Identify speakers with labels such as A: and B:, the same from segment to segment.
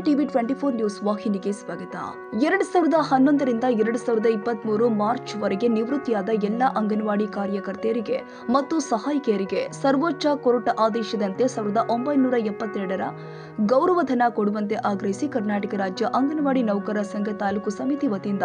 A: TV twenty four news ವಾಹಿನಿಗೆ ಸ್ವಾಗತ. ಎರಡ್ ಸಾವಿರದ ಹನ್ನೊಂದರಿಂದ ಎರಡ್ ಸಾವಿರದ ಇಪ್ಪತ್ತ್ ಮೂರು ಮಾರ್ಚ್ ವರೆಗೆ ನಿವೃತ್ತಿಯಾದ ಎಲ್ಲ ಅಂಗನವಾಡಿ ಕಾರ್ಯಕರ್ತೆಯರಿಗೆ ಮತ್ತು ಸಹಾಯಕಿಯರಿಗೆ ಸರ್ವೋಚ್ಚ ಕೋರ್ಟ್ ಆದೇಶದಂತೆ ಸಾವಿರದ ಒಂಬೈನೂರ ಎಪ್ಪತ್ತೆರಡರ ಗೌರವಧನ ಕೊಡುವಂತೆ ಆಗ್ರಹಿಸಿ ಕರ್ನಾಟಕ ರಾಜ್ಯ ಅಂಗನವಾಡಿ ನೌಕರರ ಸಂಘ ತಾಲೂಕು ಸಮಿತಿ ವತಿಯಿಂದ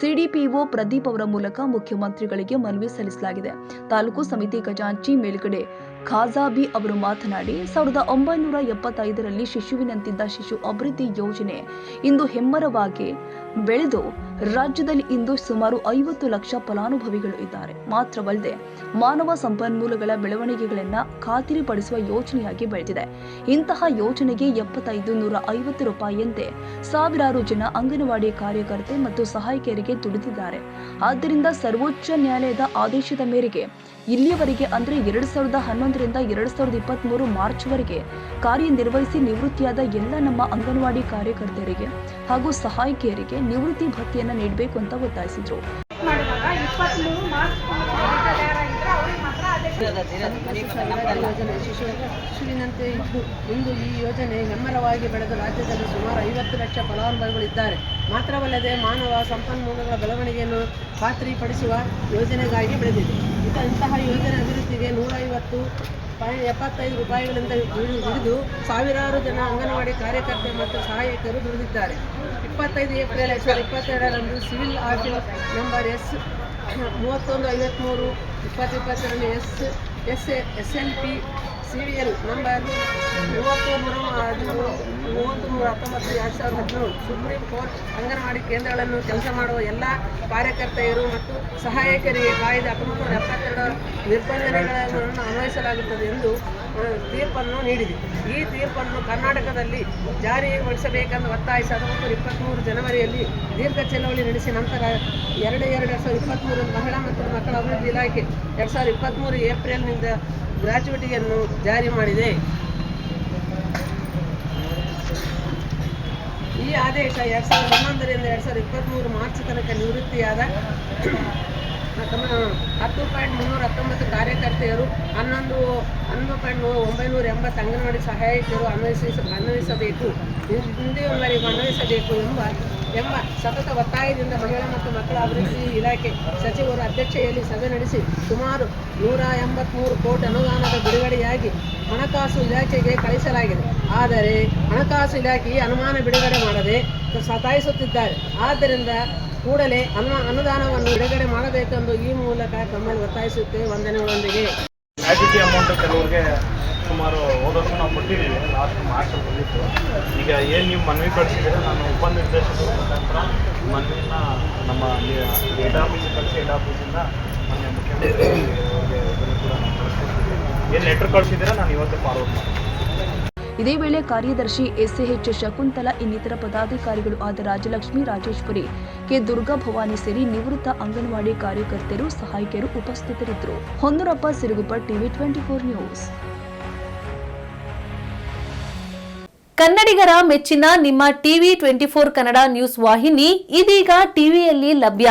A: ಸಿಡಿಪಿಒ ಪ್ರದೀಪ್ ಅವರ ಮೂಲಕ ಮುಖ್ಯಮಂತ್ರಿಗಳಿಗೆ ಮನವಿ ಸಲ್ಲಿಸಲಾಗಿದೆ. ತಾಲೂಕು ಸಮಿತಿ ಖಜಾಂಚಿ ಮೇಲ್ಗಡೆ ಖಾಜಾಬಿ ಅವರು ಮಾತನಾಡಿ, ಸಾವಿರದ ಒಂಬೈನೂರ ಎಪ್ಪತ್ತೈದರಲ್ಲಿ ಶಿಶುವಿನಂತಿದ್ದ ಶಿಶು ಅಭಿವೃದ್ಧಿ ಯೋಜನೆ ಇಂದು ಹೆಮ್ಮರವಾಗಿ ಬೆಳೆದು, ರಾಜ್ಯದಲ್ಲಿ ಇಂದು ಸುಮಾರು ಐವತ್ತು ಲಕ್ಷ ಫಲಾನುಭವಿಗಳು ಇದ್ದಾರೆ. ಮಾತ್ರವಲ್ಲದೆ, ಮಾನವ ಸಂಪನ್ಮೂಲಗಳ ಬೆಳವಣಿಗೆಗಳನ್ನ ಖಾತರಿಪಡಿಸುವ ಯೋಜನೆಯಾಗಿ ಬೆಳೆದಿದೆ. ಇಂತಹ ಯೋಜನೆಗೆ ಎಪ್ಪತ್ತೈದು ನೂರ ಐವತ್ತು ರೂಪಾಯಿಯಂತೆ ಸಾವಿರಾರು ಜನ ಅಂಗನವಾಡಿ ಕಾರ್ಯಕರ್ತೆ ಮತ್ತು ಸಹಾಯಕಿಯರಿಗೆ ದುಡಿದಿದ್ದಾರೆ. ಆದ್ದರಿಂದ ಸರ್ವೋಚ್ಚ ನ್ಯಾಯಾಲಯದ ಆದೇಶದ ಮೇರೆಗೆ ಇಲ್ಲಿಯವರೆಗೆ ಅಂದರೆ ಎರಡು ಸಾವಿರದ ಹನ್ನೊಂದರಿಂದ ಎರಡು ಸಾವಿರದ ಇಪ್ಪತ್ತ್ಮೂರು ಮಾರ್ಚ್ವರೆಗೆ ಮಾರ್ಚ್ ವರೆಗೆ ಕಾರ್ಯನಿರ್ವಹಿಸಿ ನಿವೃತ್ತಿಯಾದ ಎಲ್ಲ ನಮ್ಮ ಅಂಗನವಾಡಿ ಕಾರ್ಯಕರ್ತೆಯರಿಗೆ ಹಾಗೂ ಸಹಾಯಕಿಯರಿಗೆ ನಿವೃತ್ತಿ ಭತ್ತೆಯನ್ನು ನೀಡಬೇಕು ಅಂತ ಒತ್ತಾಯಿಸಿದರು.
B: ಶಿಶುವಿನಂತೆ ಇದ್ದು ಇಂದು ಈ ಯೋಜನೆ ಹೆಮ್ಮರವಾಗಿ ಬೆಳೆದು ರಾಜ್ಯದಲ್ಲಿ ಸುಮಾರು ಐವತ್ತು ಲಕ್ಷ ಫಲಾನುಭವಿಗಳಿದ್ದಾರೆ. ಮಾತ್ರವಲ್ಲದೆ ಮಾನವ ಸಂಪನ್ಮೂಲಗಳ ಬೆಳವಣಿಗೆಯನ್ನು ಖಾತ್ರಿಪಡಿಸುವ ಯೋಜನೆಗಾಗಿ ಬೆಳೆದಿದೆ. ಇತ ಇಂತಹ ಯೋಜನೆ ಅಭಿವೃದ್ಧಿಗೆ ನೂರೈವತ್ತು ಪಾಯಿಂಟ್ ಎಪ್ಪತ್ತೈದು ರೂಪಾಯಿಗಳಿಂದ ಹಿಡಿದು ಸಾವಿರಾರು ಜನ ಅಂಗನವಾಡಿ ಕಾರ್ಯಕರ್ತೆ ಮತ್ತು ಸಹಾಯಕರು ದುಡಿದಿದ್ದಾರೆ. ಇಪ್ಪತ್ತೈದು ಏಪ್ರಿಲ್ ಎರಡು ಸಾವಿರದ ಇಪ್ಪತ್ತೆರಡರಂದು ಸಿವಿಲ್ ಆಫೀಸ್ ನಂಬರ್ ಎಸ್ ಮೂವತ್ತೊಂದು ಐವತ್ತ್ಮೂರು ಇಪ್ಪತ್ತು ಇಪ್ಪತ್ತೆರಡು S S S L P, C V L number ಮೂವತ್ತು ಮೂರು ಮೂವತ್ತು ನೂರ ಹತ್ತೊಂಬತ್ತು, ಎರಡು ಸಾವಿರದ ಹದಿನೇಳು ಸುಪ್ರೀಂ ಕೋರ್ಟ್ ಅಂಗನವಾಡಿ ಕೇಂದ್ರಗಳನ್ನು ಕೆಲಸ ಮಾಡುವ ಎಲ್ಲ ಕಾರ್ಯಕರ್ತೆಯರು ಮತ್ತು ಸಹಾಯಕರಿಗೆ ಕಾಯ್ದೆ ಹತ್ತೊಂಬತ್ತು ನೂರ ಎಪ್ಪತ್ತೆರಡು ನಿರ್ಬಂಧನೆಗಳನ್ನು ಅನ್ವಯಿಸಲಾಗುತ್ತದೆ ಎಂದು ತೀರ್ಪನ್ನು ನೀಡಿದೆ. ಈ ತೀರ್ಪನ್ನು ಕರ್ನಾಟಕದಲ್ಲಿ ಜಾರಿಗೊಳಿಸಬೇಕೆಂದು ಒತ್ತಾಯಿಸಿ ಹತ್ತೊಂಬತ್ತು ಇಪ್ಪತ್ತ್ಮೂರು ಜನವರಿಯಲ್ಲಿ ದೀರ್ಘ ಚಳವಳಿ ನಡೆಸಿ ನಂತರ ಎರಡು ಎರಡು ಎರಡು ಸಾವಿರದ ಇಪ್ಪತ್ತ್ಮೂರು ಮಹಿಳಾ ಮತ್ತು ಮಕ್ಕಳ ಅಭಿವೃದ್ಧಿ ಇಲಾಖೆ ಎರಡು ಸಾವಿರದ ಇಪ್ಪತ್ತ್ಮೂರು ಏಪ್ರಿಲ್ನಿಂದ ಗ್ರಾಚ್ಯುಟಿಯನ್ನು ಜಾರಿ ಮಾಡಿದೆ. ಈ ಆದೇಶ ಎರಡು ಸಾವಿರದ ಹನ್ನೊಂದರಿಂದ ಎರಡು ಸಾವಿರದ ಇಪ್ಪತ್ತ್ಮೂರು ಮಾರ್ಚ್ ತನಕ ನಿವೃತ್ತಿಯಾದ ಹತ್ತು ಪಾಯಿಂಟ್ ಮುನ್ನೂರ ಹತ್ತೊಂಬತ್ತು ಕಾರ್ಯಕರ್ತೆಯರು, ಹನ್ನೊಂದು ಹನ್ನೊಂದು ಪಾಯಿಂಟ್ ಒಂಬೈನೂರ ಎಂಬತ್ತು ಅಂಗನವಾಡಿ ಸಹಾಯಕಿಯರು ಅನ್ವಯಿಸ ಅನ್ವಯಿಸಬೇಕು. ಹಿಂದಿಯವರಿಗೂ ಅನ್ವಯಿಸಬೇಕು ಎಂಬ ಎಂಬ ಸತತ ಒತ್ತಾಯದಿಂದ ಮಹಿಳಾ ಮತ್ತು ಮಕ್ಕಳ ಅಭಿವೃದ್ಧಿ ಇಲಾಖೆ ಸಚಿವರು ಅಧ್ಯಕ್ಷೆಯಲ್ಲಿ ಸಭೆ ನಡೆಸಿ ಸುಮಾರು ನೂರ ಎಂಬತ್ಮೂರು ಕೋಟಿ ಅನುದಾನದ ಬಿಡುಗಡೆಯಾಗಿ ಹಣಕಾಸು ಇಲಾಖೆಗೆ ಕಳಿಸಲಾಗಿದೆ ಆದರೆ ಹಣಕಾಸು ಇಲಾಖೆ ಅನುಮಾನ ಬಿಡುಗಡೆ ಮಾಡದೆ ಸತಾಯಿಸುತ್ತಿದ್ದಾರೆ. ಆದ್ದರಿಂದ ಕೂಡಲೇ ಅನು ಅನುದಾನವನ್ನು ಬಿಡುಗಡೆ ಮಾಡಬೇಕೆಂದು ಈ ಮೂಲಕ ತಮ್ಮಲ್ಲಿ ಒತ್ತಾಯಿಸುತ್ತೇವೆ. ವಂದನೆಗಳೊಂದಿಗೆ.
C: ಗ್ರ್ಯಾಚ್ಯುಟಿ ಅಮೌಂಟ್ ಕೆಲವ್ರಿಗೆ ಸುಮಾರು ಹೋದ ವರ್ಷ ನಾವು ಕೊಟ್ಟಿದ್ದೀವಿ ಲಾಸ್ಟ್ ಮಾರ್ಚಲ್ಲಿ ಬಂದಿತ್ತು. ಈಗ ಏನು ನೀವು ಮನವಿ ಕಳಿಸಿದ್ರೆ ನಾನು ಉಪನಿರ್ದೇಶಕರ ಮುಖಾಂತರ ಮನವಿನ ನಮ್ಮ ಹೆಡ್ ಆಫೀಸಿಗೆ ಕಳಿಸಿ ಹೆಡ್ ಆಫೀಸಿಂದ ಮೊನ್ನೆ ಮುಖ್ಯಮಂತ್ರಿ ಏನು ಲೆಟ್ರ್ ಕಳಿಸಿದ್ರೆ ನಾನು ಇವತ್ತೇ ಫಾರ್ವರ್ಡ್ ಮಾಡ್ತೀನಿ.
A: ಇದೇ ವೇಳೆ ಕಾರ್ಯದರ್ಶಿ ಎಸ್ಎಹೆಚ್ ಶಕುಂತಲಾ, ಇನ್ನಿತರ ಪದಾಧಿಕಾರಿಗಳು ಆದ ರಾಜಲಕ್ಷ್ಮಿ ರಾಜೇಶ್ವರಿ ಕೆ ದುರ್ಗಾ ಭವಾನಿ ಸೇರಿ ನಿವೃತ್ತ ಅಂಗನವಾಡಿ ಕಾರ್ಯಕರ್ತರು, ಸಹಾಯಕಿಯರು ಉಪಸ್ಥಿತರಿದ್ದರು. Honnurappa, Siruguppa, TV twenty four news.
D: ಕನ್ನಡಿಗರ ಮೆಚ್ಚಿನ ನಿಮ್ಮ TV twenty four Kannada news ವಾಹಿನಿ ಇದೀಗ ಟಿವಿಯಲ್ಲಿ ಲಭ್ಯ.